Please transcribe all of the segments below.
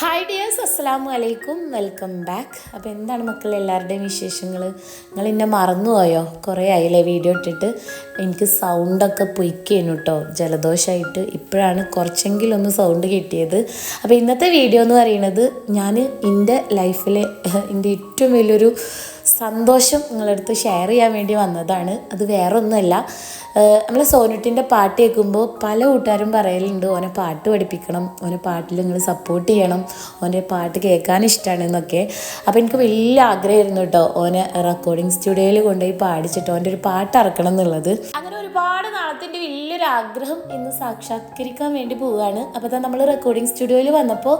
Hi dears അസ്സാം വലൈക്കും welcome back അപ്പോൾ എന്താണ് മക്കൾ എല്ലാവരുടെയും വിശേഷങ്ങൾ നിങ്ങൾ എന്നെ മറന്നുപോയോ? കുറേ ആയില്ലേ വീഡിയോ ഇട്ടിട്ട്? എനിക്ക് സൗണ്ടൊക്കെ പൊയ്ക്കേനു കേട്ടോ ജലദോഷമായിട്ട് ഇപ്പോഴാണ് കുറച്ചെങ്കിലും ഒന്ന് സൗണ്ട് കിട്ടിയത്. അപ്പോൾ ഇന്നത്തെ വീഡിയോ എന്ന് പറയുന്നത് ഞാൻ എന്റെ ലൈഫിലെ എന്റെ ഏറ്റവും വലിയൊരു സന്തോഷം നിങ്ങളടുത്ത് ഷെയർ ചെയ്യാൻ വേണ്ടി വന്നതാണ്. അത് വേറെ നമ്മൾ സോനുട്ടിന്റെ പാട്ട് കേൾക്കുമ്പോൾ പല കൂട്ടുകാരും പറയലുണ്ട് ഓനെ പാട്ട് പഠിപ്പിക്കണം ഓനെ പാട്ടിൽ നിങ്ങൾ സപ്പോർട്ട് ചെയ്യണം ഓന്റെ പാട്ട് കേൾക്കാൻ ഇഷ്ടമാണ് എന്നൊക്കെ. അപ്പോൾ എനിക്ക് വലിയ ആഗ്രഹമായിരുന്നു കേട്ടോ ഓനെ റെക്കോർഡിങ് സ്റ്റുഡിയോയിൽ കൊണ്ടുപോയി പാടിച്ചിട്ട് ഓന്റെ ഒരു പാട്ട് ഇറക്കണം എന്നുള്ളത്. അങ്ങനെ ഒരുപാട് നാളത്തിന്റെ വലിയൊരു ആഗ്രഹം ഇന്ന് സാക്ഷാത്കരിക്കാൻ വേണ്ടി പോവുകയാണ്. അപ്പോൾ തന്നെ നമ്മൾ റെക്കോർഡിംഗ് സ്റ്റുഡിയോയിൽ വന്നപ്പോൾ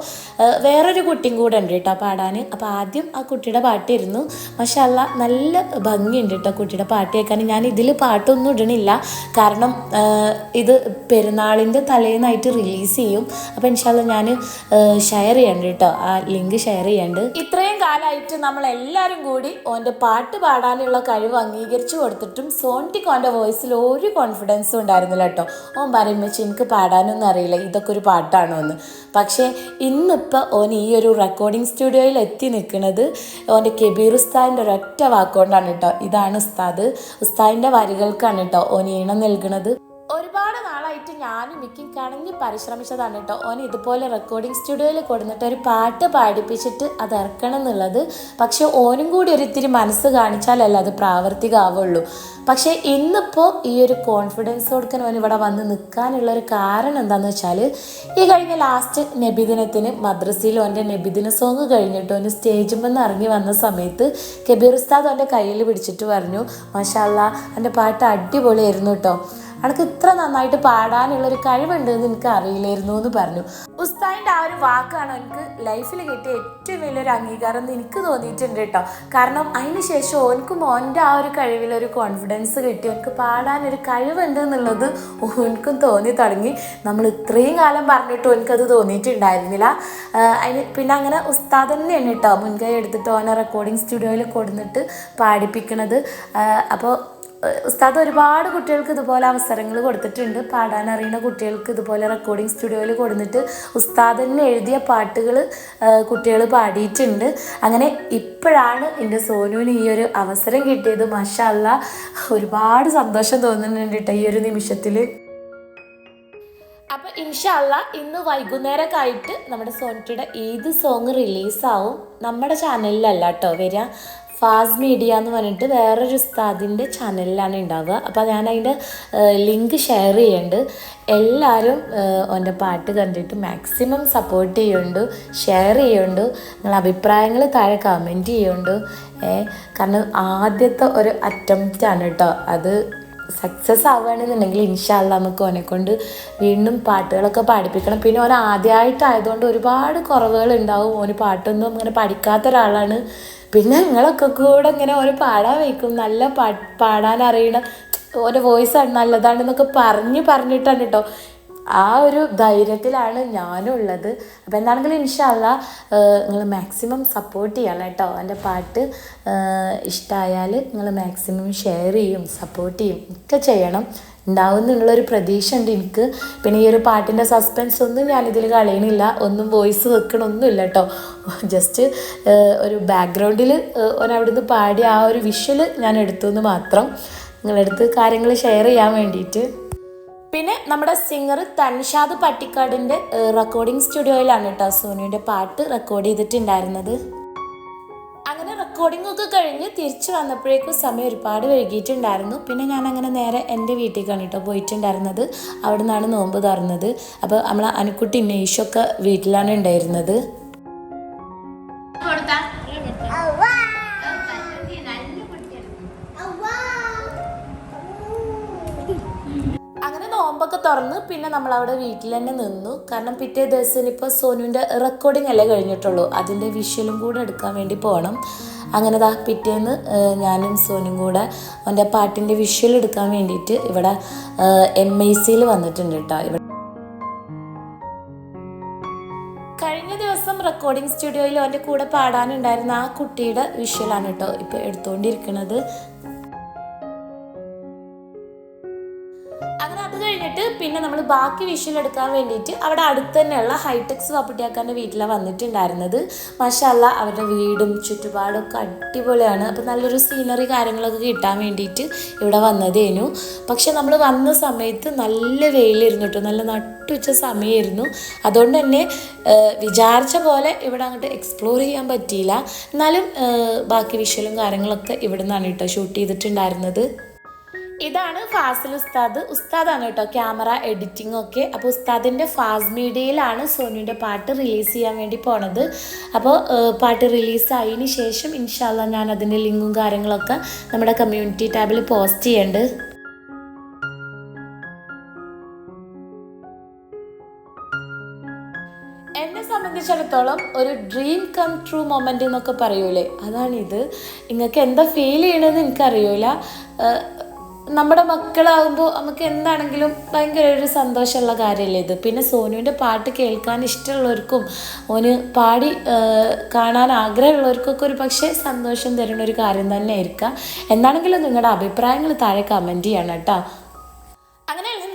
വേറൊരു കുട്ടിയും കൂടെ ഉണ്ട് കേട്ടോ പാടാൻ. അപ്പോൾ ആദ്യം ആ കുട്ടിയുടെ പാട്ടിരുന്നു മഷാല്ല നല്ല ഭംഗിയുണ്ട് കേട്ടോ കുട്ടിയുടെ പാട്ട് കേൾക്കാൻ. ഞാൻ ഇതിൽ പാട്ടൊന്നും ഇടണില്ല. കാരണം ഇത് പെരുന്നാളിന്റെ തലേന്നായിട്ട് റിലീസ് ചെയ്യും. അപ്പോൾ ഇൻഷാല്ല ഞാൻ ഷെയർ ചെയ്യണ്ട് കേട്ടോ. ആ ലിങ്ക് ഷെയർ ചെയ്യണ്ട്. ഇത്രയും കാലമായിട്ട് നമ്മൾ എല്ലാവരും കൂടി ഓന്റെ പാട്ട് പാടാനുള്ള കഴിവ് അംഗീകരിച്ചു കൊടുത്തിട്ടും സോണ്ടിക്കോന്റെ വോയിസിൽ കോൺഫിഡൻസും ഉണ്ടായിരുന്നില്ല കേട്ടോ. ഓൻ പറയുമ്പോൾ എനിക്ക് പാടാനൊന്നും അറിയില്ല. ഇതൊക്കെ ഒരു പാട്ടാണോ എന്ന് പക്ഷേ ഇന്നിപ്പോൾ ഓൻ ഈ ഒരു റെക്കോർഡിംഗ് സ്റ്റുഡിയോയിൽ എത്തി നിൽക്കുന്നത് ഓന്റെ കെബീർ ഉസ്താദിന്റെ ഒരൊറ്റ വാക്കുകൊണ്ടാണ് കേട്ടോ. ഇതാണ് ഉസ്താദ്. ഉസ്താദിന്റെ വരികൾക്കാണ് കേട്ടോ ഓൻ ഈണം നൽകുന്നത്. നാളായിട്ട് ഞാനും മിക്കും കണങ്ങി പരിശ്രമിച്ചതാണ് കേട്ടോ. ഓൻ ഇതുപോലെ റെക്കോർഡിംഗ് സ്റ്റുഡിയോയിൽ കൊടുന്നിട്ട് ഒരു പാട്ട് പാടിപ്പിച്ചിട്ട് അത് ഇറക്കണം എന്നുള്ളത്. പക്ഷെ ഓനും കൂടി ഒരിത്തിരി മനസ്സ് കാണിച്ചാലല്ല അത് പ്രാവർത്തികമാവുള്ളൂ പക്ഷേ ഇന്നിപ്പോൾ ഈ ഒരു കോൺഫിഡൻസ് കൊടുക്കാൻ ഓൻ ഇവിടെ വന്ന് നിൽക്കാനുള്ള ഒരു കാരണം എന്താണെന്ന് വെച്ചാൽ ഈ കഴിഞ്ഞ ലാസ്റ്റ് നബിദിനത്തിന് മദ്രസയിൽ ഓന്റെ നബിദിന സോങ് കഴിഞ്ഞിട്ട് ഓന് സ്റ്റേജിൽ നിന്ന് ഇറങ്ങി വന്ന സമയത്ത് കബീർ ഉസ്താദ് ഓന്റെ കയ്യിൽ പിടിച്ചിട്ട് പറഞ്ഞു മാഷാല്ല എന്റെ പാട്ട് അടിപൊളിയായിരുന്നു കേട്ടോ. അനക്ക് ഇത്ര നന്നായിട്ട് പാടാനുള്ള ഒരു കഴിവുണ്ട് എന്ന് എനിക്ക് അറിയില്ലായിരുന്നു എന്ന് പറഞ്ഞു. ഉസ്താദിന്റെ ആ ഒരു വാക്കാണ് എനിക്ക് ലൈഫിൽ കിട്ടിയ ഏറ്റവും വലിയൊരു അംഗീകാരം എന്ന് എനിക്ക് തോന്നിയിട്ടുണ്ട് കേട്ടോ. കാരണം അതിന് ശേഷം ഓനക്ക് മോന്റെ ആ ഒരു കഴിവിലൊരു കോൺഫിഡൻസ് കിട്ടി. ഓനക്ക് പാടാനൊരു കഴിവുണ്ട് എന്നുള്ളത് ഓനക്കും തോന്നി തുടങ്ങി. നമ്മൾ ഇത്രയും കാലം പറഞ്ഞിട്ട് ഓനക്കത് തോന്നിയിട്ടുണ്ടായിരുന്നില്ല. അതിന് പിന്നെ അങ്ങനെ ഉസ്താദ് തന്നെയാണ് കേട്ടോ മുൻകൈ എടുത്തിട്ട് ഓനെ റെക്കോർഡിംഗ് സ്റ്റുഡിയോയിൽ കൊടുന്നിട്ട് പാടിപ്പിക്കണത്. അപ്പോൾ ഉസ്താദ് ഒരുപാട് കുട്ടികൾക്ക് ഇതുപോലെ അവസരങ്ങൾ കൊടുത്തിട്ടുണ്ട്. പാടാൻ അറിയുന്ന കുട്ടികൾക്ക് ഇതുപോലെ റെക്കോർഡിംഗ് സ്റ്റുഡിയോയിൽ കൊടുത്തിട്ട് ഉസ്താദ് തന്നെ എഴുതിയ പാട്ടുകൾ കുട്ടികൾ പാടിയിട്ടുണ്ട്. അങ്ങനെ ഇപ്പോഴാണ് എന്റെ സോനുവിന് ഈ ഒരു അവസരം കിട്ടിയത്. മഷല്ല ഒരുപാട് സന്തോഷം തോന്നുന്നുണ്ട് കേട്ടോ ഈ ഒരു നിമിഷത്തിൽ. അപ്പോൾ ഇൻഷല്ല ഇന്ന് വൈകുന്നേരമൊക്കെ ആയിട്ട് നമ്മുടെ സോനിറ്റിയുടെ ഏത് സോങ് റിലീസാവും നമ്മുടെ ചാനലിലല്ല കേട്ടോ വരിക ഫാസ് മീഡിയ എന്ന് പറഞ്ഞിട്ട് വേറൊരു ഉസ്താദിന്റെ ചാനലിലാണ് ഉണ്ടാവുക. അപ്പോൾ ഞാൻ അതിന്റെ ലിങ്ക് ഷെയർ ചെയ്യുന്നുണ്ട്. എല്ലാവരും എന്റെ പാട്ട് കണ്ടിട്ട് മാക്സിമം സപ്പോർട്ട് ചെയ്യുന്നുണ്ട് ഷെയർ ചെയ്യുന്നുണ്ട് നിങ്ങൾ അഭിപ്രായങ്ങൾ താഴെ കമന്റ് ചെയ്യുന്നുണ്ട്. കാരണം ആദ്യത്തെ ഒരു അറ്റംപ്റ്റാണ് കേട്ടോ. അത് സക്സസ് ആവുകയാണെന്നുണ്ടെങ്കിൽ ഇൻഷാല്ല നമുക്ക് ഓനെ കൊണ്ട് വീണ്ടും പാട്ടുകളൊക്കെ പാടിപ്പിക്കണം. പിന്നെ ഓൻ ആദ്യമായിട്ടായതുകൊണ്ട് ഒരുപാട് കുറവുകൾ ഉണ്ടാവും ഓന് പാട്ടൊന്നും അങ്ങനെ പഠിക്കാത്ത ഒരാളാണ്. പിന്നെ നിങ്ങളൊക്കെ കൂടെ ഇങ്ങനെ ഓന് പാടാൻ വയ്ക്കും. നല്ല പാ പാടാൻ അറിയണം ഓരോ വോയിസ് നല്ലതാണെന്നൊക്കെ പറഞ്ഞ് പറഞ്ഞിട്ടാണ് കേട്ടോ ആ ഒരു ധൈര്യത്തിലാണ് ഞാനും ഉള്ളത് അപ്പോൾ എന്താണെങ്കിലും ഇൻഷാല്ല നിങ്ങൾ മാക്സിമം സപ്പോർട്ട് ചെയ്യണം കേട്ടോ. എന്റെ പാട്ട് ഇഷ്ടമായാൽ നിങ്ങൾ മാക്സിമം ഷെയർ ചെയ്യും സപ്പോർട്ട് ചെയ്യും ഒക്കെ ചെയ്യണം. ഉണ്ടാവും എന്നുള്ളൊരു പ്രതീക്ഷ ഉണ്ട് എനിക്ക്. പിന്നെ ഈ ഒരു പാട്ടിന്റെ സസ്പെൻസ് ഒന്നും ഞാനിതിൽ കളയണില്ല. ഒന്നും വോയിസ് വെക്കണമൊന്നുമില്ല കേട്ടോ. ജസ്റ്റ് ഒരു ബാക്ക്ഗ്രൗണ്ടിൽ ഒരവിടുന്ന് പാടി ആ ഒരു വിഷ്വൽ ഞാൻ എടുത്തു എന്ന് മാത്രം. നിങ്ങളടുത്ത് കാര്യങ്ങൾ ഷെയർ ചെയ്യാൻ വേണ്ടിയിട്ട്. പിന്നെ നമ്മുടെ സിംഗർ തൻഷാദ് പട്ടിക്കാടിന്റെ റെക്കോർഡിംഗ് സ്റ്റുഡിയോയിലാണ് കേട്ടോ സോനുവിന്റെ പാട്ട് റെക്കോർഡ് ചെയ്തിട്ടുണ്ടായിരുന്നത്. അങ്ങനെ റെക്കോർഡിംഗ് ഒക്കെ കഴിഞ്ഞ് തിരിച്ചു വന്നപ്പോഴേക്കും സമയം ഒരുപാട് വൈകിയിട്ടുണ്ടായിരുന്നു. പിന്നെ ഞാൻ അങ്ങനെ നേരെ എന്റെ വീട്ടിലേക്കാണ് കേട്ടോ പോയിട്ടുണ്ടായിരുന്നത്. അവിടെ നിന്നാണ് നോമ്പ് തുറന്നത്. അപ്പോൾ നമ്മൾ അനുക്കുട്ടി നെയ്ഷൊക്കെ വീട്ടിലാണ് ഉണ്ടായിരുന്നത്. തുറന്ന് പിന്നെ നമ്മൾ അവിടെ വീട്ടിൽ തന്നെ നിന്നു. കാരണം പിറ്റേ ദിവസം ഇപ്പോൾ സോനുവിന്റെ റെക്കോർഡിംഗ് അല്ലേ കഴിഞ്ഞിട്ടുള്ളൂ. അതിന്റെ വിഷ്വലും കൂടെ എടുക്കാൻ വേണ്ടി പോകണം അങ്ങനെ ദാ പിറ്റേന്ന് ഞാനും സോനും കൂടെ അവന്റെ പാട്ടിന്റെ വിഷ്വൽ എടുക്കാൻ വേണ്ടിയിട്ട് ഇവിടെ എം ഐ സിയിൽ വന്നിട്ടുണ്ട് കേട്ടോ. ഇവിടെ കഴിഞ്ഞ ദിവസം റെക്കോർഡിംഗ് സ്റ്റുഡിയോയിൽ അവന്റെ കൂടെ പാടാനുണ്ടായിരുന്ന ആ കുട്ടിയുടെ വിഷ്വലാണ് കേട്ടോ ഇപ്പോൾ എടുത്തുകൊണ്ടിരിക്കുന്നത്. ബാക്കി വിഷ്വൽ എടുക്കാൻ വേണ്ടിയിട്ട് അവിടെ അടുത്ത് തന്നെയുള്ള ഹൈടെക്സ് പാപ്പുട്ടിയാക്കാന്റെ വീട്ടിലാണ് വന്നിട്ടുണ്ടായിരുന്നത്. മഷാല്ല അവരുടെ വീടും ചുറ്റുപാടും ഒക്കെ അടിപൊളിയാണ്. അപ്പോൾ നല്ലൊരു സീനറി കാര്യങ്ങളൊക്കെ കിട്ടാൻ വേണ്ടിയിട്ട് ഇവിടെ വന്നതേനു. പക്ഷെ നമ്മൾ വന്ന സമയത്ത് നല്ല വെയിലിരുന്നു കേട്ടോ. നല്ല നട്ടുച്ച സമയമായിരുന്നു. അതുകൊണ്ട് തന്നെ വിചാരിച്ച പോലെ ഇവിടെ അങ്ങോട്ട് എക്സ്പ്ലോർ ചെയ്യാൻ പറ്റിയില്ല. എന്നാലും ബാക്കി വിഷ്വലും കാര്യങ്ങളൊക്കെ ഇവിടെ നിന്നാണ് കേട്ടോ ഷൂട്ട് ചെയ്തിട്ടുണ്ടായിരുന്നത്. ഇതാണ് ഫാസിൽ ഉസ്താദ്. ഉസ്താദാണ് കേട്ടോ ക്യാമറ എഡിറ്റിംഗ് ഒക്കെ. അപ്പോൾ ഉസ്താദിന്റെ ഫാസ് മീഡിയയിലാണ് സോനിയുടെ പാട്ട് റിലീസ് ചെയ്യാൻ വേണ്ടി പോണത്. അപ്പോൾ പാട്ട് റിലീസ് ആയതിന് ശേഷം ഇൻഷാല്ല ഞാൻ അതിന്റെ ലിങ്കും കാര്യങ്ങളൊക്കെ നമ്മുടെ കമ്മ്യൂണിറ്റി ടാബിൽ പോസ്റ്റ് ചെയ്യുന്നുണ്ട് എന്നെ സംബന്ധിച്ചിടത്തോളം ഒരു ഡ്രീം കം ട്രൂ മൊമെന്റ് എന്നൊക്കെ പറയൂലേ? അതാണിത്. നിങ്ങൾക്ക് എന്താ ഫീൽ ചെയ്യണമെന്ന് എനിക്കറിയൂല. നമ്മുടെ മക്കളാകുമ്പോൾ നമുക്ക് എന്താണെങ്കിലും ഭയങ്കര ഒരു സന്തോഷമുള്ള കാര്യമല്ലേ ഇത്? പിന്നെ സോനുവിന്റെ പാട്ട് കേൾക്കാൻ ഇഷ്ടമുള്ളവർക്കും ഓന് പാടി കാണാൻ ആഗ്രഹമുള്ളവർക്കൊക്കെ ഒരു പക്ഷേ സന്തോഷം തരുന്ന ഒരു കാര്യം തന്നെ ആയിരിക്കാം. എന്താണെങ്കിലും നിങ്ങളുടെ അഭിപ്രായങ്ങൾ താഴെ കമന്റ് ചെയ്യണം കേട്ടോ.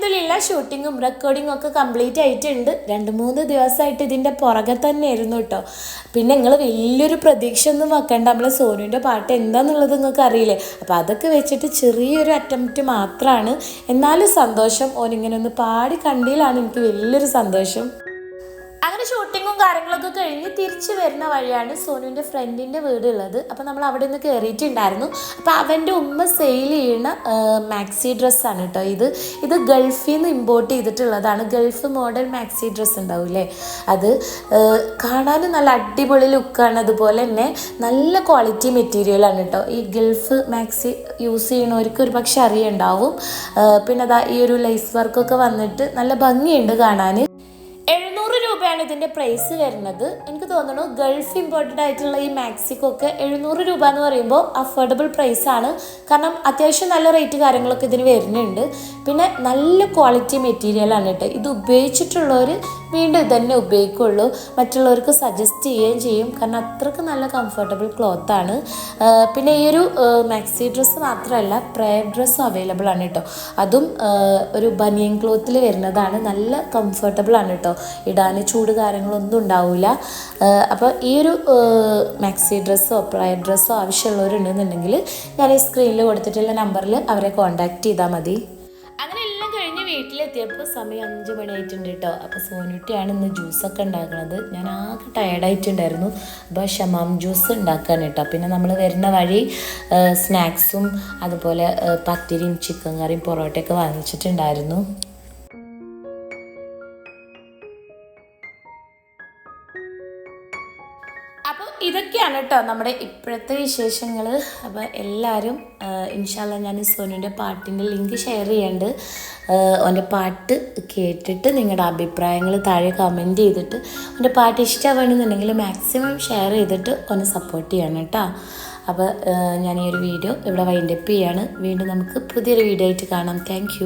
അലഹദില്ല ഷൂട്ടിങ്ങും റെക്കോർഡിങ്ങും ഒക്കെ കംപ്ലീറ്റ് ആയിട്ടുണ്ട്. രണ്ട് മൂന്ന് ദിവസമായിട്ട് ഇതിന്റെ പുറകെ തന്നെ ആയിരുന്നു കേട്ടോ. പിന്നെ നിങ്ങൾ വലിയൊരു പ്രതീക്ഷ ഒന്നും വെക്കണ്ട. നമ്മളെ സോനുവിന്റെ പാട്ട് എന്താണെന്നുള്ളത് നിങ്ങൾക്ക് അറിയില്ലേ? അപ്പോൾ അതൊക്കെ വെച്ചിട്ട് ചെറിയൊരു അറ്റംപ്റ്റ് മാത്രമാണ് എന്നാലും സന്തോഷം. ഓനിങ്ങനെ ഒന്ന് പാടി കണ്ടിയിലാണ് എനിക്ക് വലിയൊരു സന്തോഷം. അങ്ങനെ ഷൂട്ടിങ്ങും കാര്യങ്ങളൊക്കെ കഴിഞ്ഞ് തിരിച്ചു വരുന്ന വഴിയാണ് സോനുവിന്റെ ഫ്രണ്ടിന്റെ വീടുള്ളത്. അപ്പോൾ നമ്മൾ അവിടെ നിന്ന് കയറിയിട്ടുണ്ടായിരുന്നു അപ്പോൾ അവന്റെ ഉമ്മ സെയിൽ ചെയ്യുന്ന മാക്സി ഡ്രസ്സാണ് കേട്ടോ ഇത്. ഇത് ഗൾഫിൽ നിന്ന് ഇമ്പോർട്ട് ചെയ്തിട്ടുള്ളതാണ്. ഗൾഫ് മോഡൽ മാക്സി ഡ്രസ്സ് ഉണ്ടാവില്ലേ? അത് കാണാനും നല്ല അടിപൊളി ലുക്കാണ് അതുപോലെ തന്നെ നല്ല ക്വാളിറ്റി മെറ്റീരിയലാണ് കേട്ടോ ഈ ഗൾഫ് മാക്സി യൂസ് ചെയ്യണവർക്ക് ഒരു പക്ഷെ അറിയുണ്ടാവും. പിന്നെ അതാ ഈ ഒരു ലൈസ് വർക്കൊക്കെ വന്നിട്ട് നല്ല ഭംഗിയുണ്ട് കാണാൻ ഇതിന്റെ പ്രൈസ് വരുന്നത് എനിക്ക് തോന്നുന്നു ഗൾഫ് ഇമ്പോർട്ടഡ് ആയിട്ടുള്ള ഈ മാക്സിക്കൊക്കെ എഴുന്നൂറ് രൂപ എന്ന് പറയുമ്പോൾ അഫോർഡബിൾ പ്രൈസ് ആണ്. കാരണം അത്യാവശ്യം നല്ല റേറ്റ് കാര്യങ്ങളൊക്കെ ഇതിന് വരുന്നുണ്ട്. പിന്നെ നല്ല ക്വാളിറ്റി മെറ്റീരിയലാണ് കേട്ടോ. ഇത് ഉപയോഗിച്ചിട്ടുള്ളവർ വീണ്ടും ഇതന്നെ ഉപയോഗിക്കുള്ളൂ. മറ്റുള്ളവർക്ക് സജസ്റ്റ് ചെയ്യുകയും ചെയ്യും. കാരണം അത്രയ്ക്ക് നല്ല കംഫർട്ടബിൾ ക്ലോത്താണ് പിന്നെ ഈ ഒരു മാക്സി ഡ്രസ്സ് മാത്രമല്ല പ്രയർ ഡ്രസ്സും അവൈലബിൾ ആണ് കേട്ടോ അതും ഒരു ബനിയൻ ക്ലോത്തിൽ വരുന്നതാണ്. നല്ല കംഫർട്ടബിൾ ആണ് കേട്ടോ ഇടാൻ ചൂട് കാര്യങ്ങളൊന്നും ഉണ്ടാവില്ല അപ്പോൾ ഈ ഒരു മാക്സി ഡ്രസ്സോ പ്രയർ ഡ്രസ്സോ ആവശ്യമുള്ളവരുണ്ടെന്നുണ്ടെങ്കിൽ ഞാൻ ഈ സ്ക്രീനിൽ കൊടുത്തിട്ടുള്ള നമ്പറിൽ അവരെ കോൺടാക്റ്റ് ചെയ്താൽ മതി. വീട്ടിലെത്തിയപ്പോൾ സമയം അഞ്ച് മണിയായിട്ടുണ്ട് കേട്ടോ അപ്പോൾ സോനുട്ടിയാണ് ഇന്ന് ജ്യൂസൊക്കെ ഉണ്ടാക്കുന്നത് ഞാൻ ആകെ ടയർഡായിട്ടുണ്ടായിരുന്നു അപ്പോൾ ഷമാം ജ്യൂസ് ഉണ്ടാക്കാൻ കേട്ടോ പിന്നെ നമ്മൾ വരുന്ന വഴി സ്നാക്സും അതുപോലെ പത്തിരിയും ചിക്കൻ കറിയും പൊറോട്ടയൊക്കെ വാങ്ങിച്ചിട്ടുണ്ടായിരുന്നു. ഇതൊക്കെയാണ് കേട്ടോ നമ്മുടെ ഇപ്പോഴത്തെ വിശേഷങ്ങൾ അപ്പോൾ എല്ലാവരും ഇൻഷാല്ല ഞാൻ സോനുവിന്റെ പാട്ടിന്റെ ലിങ്ക് ഷെയർ ചെയ്യുന്നുണ്ട് അവന്റെ പാട്ട് കേട്ടിട്ട് നിങ്ങളുടെ അഭിപ്രായങ്ങൾ താഴെ കമന്റ് ചെയ്തിട്ട് അവന്റെ പാട്ട് ഇഷ്ടമാണെന്നുണ്ടെങ്കിൽ മാക്സിമം ഷെയർ ചെയ്തിട്ട് ഒന്ന് സപ്പോർട്ട് ചെയ്യണം കേട്ടോ അപ്പോൾ ഞാൻ ഈ ഒരു വീഡിയോ ഇവിടെ വൈൻഡപ്പ് ചെയ്യാണ്. വീണ്ടും നമുക്ക് പുതിയൊരു വീഡിയോ ആയിട്ട് കാണാം. താങ്ക്